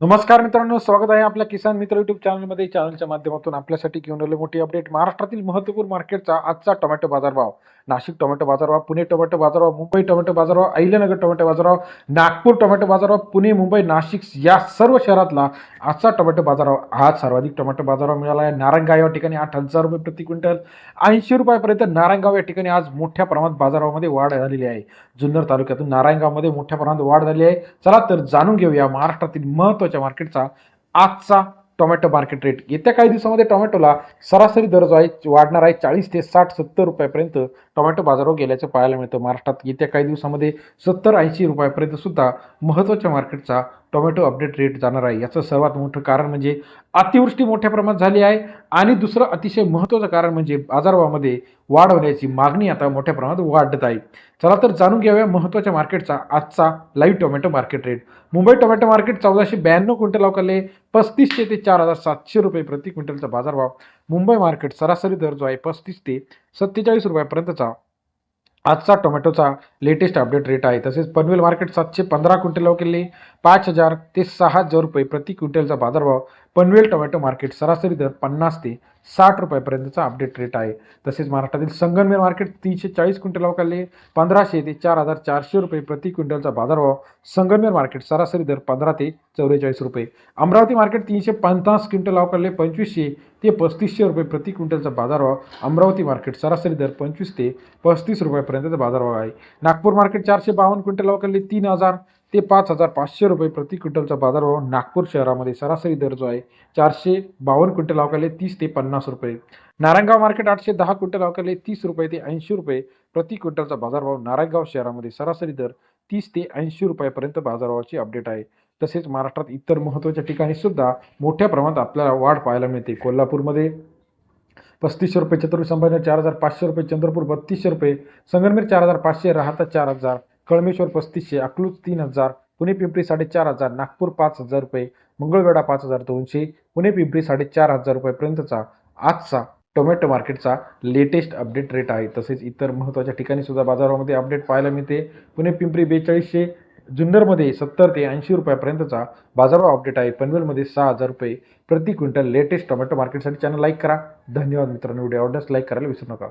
नमस्कार मित्रांनो स्वागत आहे आपल्या किसान मित्र युट्यूब चॅनलमध्ये चॅनलच्या माध्यमातून आपल्यासाठी घेऊन आले मोठी अपडेट महाराष्ट्रातील महत्त्वपूर्ण मार्केटचा आजचा टोमॅटो बाजारभाव. नाशिक टोमॅटो बाजारभाव पुणे टोमॅटो बाजारभाव मुंबई टोमॅटो बाजारभाव अहिल्यानगर टोमॅटो बाजारभाव नागपूर टोमॅटो बाजारभाव पुणे मुंबई नाशिक या सर्व शहरातला आजचा टोमॅटो बाजारभाव. आज सर्वाधिक टोमॅटो बाजारभाव मिळाला आहे. नारायणगाव या ठिकाणी आठ हजार रुपये प्रति क्विंटल. ऐंशी रुपयापर्यंत नारायणगाव या ठिकाणी आज मोठ्या प्रमाणात बाजारभावामध्ये वाढ झालेली आहे. जुन्नर तालुक्यातून नारायणगावमध्ये मोठ्या प्रमाणात वाढ झाली आहे. चला तर जाणून घेऊया महाराष्ट्रातील महत्त्वाच्या मार्केटचा आजचा टोमॅटो मार्केट रेट येत्या काही दिवसामध्ये टोमॅटोला सरासरी दर जो आहे वाढणार आहे चाळीस ते साठ सत्तर रुपयापर्यंत टोमॅटो बाजारावर गेल्याचं पाहायला मिळतं. महाराष्ट्रात येत्या काही दिवसामध्ये सत्तर ऐंशी रुपयापर्यंत सुद्धा महत्त्वाच्या मार्केटचा टोमॅटो अपडेट रेट जाणार आहे. याचं सर्वात मोठं कारण म्हणजे अतिवृष्टी मोठ्या प्रमाणात झाली आहे आणि दुसरं अतिशय महत्त्वाचं कारण म्हणजे बाजारभावामध्ये वाढ होण्याची मागणी आता मोठ्या प्रमाणात वाढत आहे. चला तर जाणून घ्याव्या महत्त्वाच्या मार्केटचा आजचा live tomato market rate Mumbai tomato market चौदाशे ब्याण्णव क्विंटल अवकाले पस्तीसशे ते चार हजार सातशे रुपये प्रति क्विंटलचा बाजारभाव. मुंबई मार्केट सरासरी दर जो आहे पस्तीस ते सत्तेचाळीस रुपयापर्यंतचा. आजचा टोमॅटोचा लेटेस्ट अपडेट रेट आहे. तसेच पनवेल मार्केट सातशे पंधरा क्विंटल केले. पाच हजार ते सहा हजार रुपये प्रति क्विंटलचा बाजारभाव पनवेल टोमॅटो मार्केट सरासरी दर पन्नास ते साठ रुपयापर्यंतचा अपडेट रेट आहे. तसेच महाराष्ट्रातील संगमनेर मार्केट तीनशे चाळीस क्विंटल अवकाले पंधराशे ते चार हजार चारशे रुपये प्रति क्विंटलचा बाजारभाव. संगमनेर मार्केट सरासरी दर पंधरा ते चौवेचाळीस रुपये. अमरावती मार्केट तीनशे पन्नास क्विंटल अवकाले पंचवीसशे ते पस्तीसशे रुपये प्रति क्विंटलचा बाजारभाव. अमरावती मार्केट सरासरी दर पंचवीस ते पस्तीस रुपयापर्यंतचा बाजारभाव आहे. नागपूर मार्केट चारशे बावन्न क्विंटल अवकाले तीन हजार ते पाच हजार पाचशे रुपये प्रति क्विंटलचा बाजारभाव नागपूर शहरामध्ये सरासरी दर जो आहे चारशे बावन्न क्विंटल अवकाले तीस ते पन्नास रुपये. नारायणगाव मार्केट आठशे दहा क्विंटल अवकाले तीस रुपये ते ऐंशी रुपये प्रति क्विंटलचा बाजारभाव नारायणगाव शहरामध्ये सरासरी दर तीस ते ऐंशी रुपयापर्यंत बाजारभावाची अपडेट आहे. तसेच महाराष्ट्रात इतर महत्त्वाच्या ठिकाणी सुद्धा मोठ्या प्रमाणात आपल्याला वाढ पाहायला मिळते. कोल्हापूरमध्ये पस्तीसशे रुपये छत्रपती संभाजीनगर चार हजार पाचशे रुपये चंद्रपूर बत्तीसशे रुपये संगमनेर चार हजार पाचशे राहता चार हजार कळमेश्वर पस्तीसशे अकलूज तीन हजार पुणे पिंपरी साडेचार हजार नागपूर पाच हजार रुपये मंगळवेढा पाच हजार दोनशे पुणे पिंपरी साडेचार हजार रुपयेपर्यंतचा आजचा टोमॅटो मार्केटचा लेटेस्ट अपडेट रेट आहे. तसेच इतर महत्त्वाच्या ठिकाणी सुद्धा बाजारामध्ये अपडेट पाहायला मिळते. पुणे पिंपरी बेचाळीसशे जुन्नरमध्ये सत्तर ते ऐंशी रुपयापर्यंतचा बाजारभाव अपडेट आहे. पनवेलमध्ये सहा हजार रुपये प्रति क्विंटल लेटेस्ट टोमॅटो मार्केटसाठी चॅनल लाईक करा. धन्यवाद मित्रांनो. व्हिडिओ आवडल्यास लाईक करायला विसरू नका.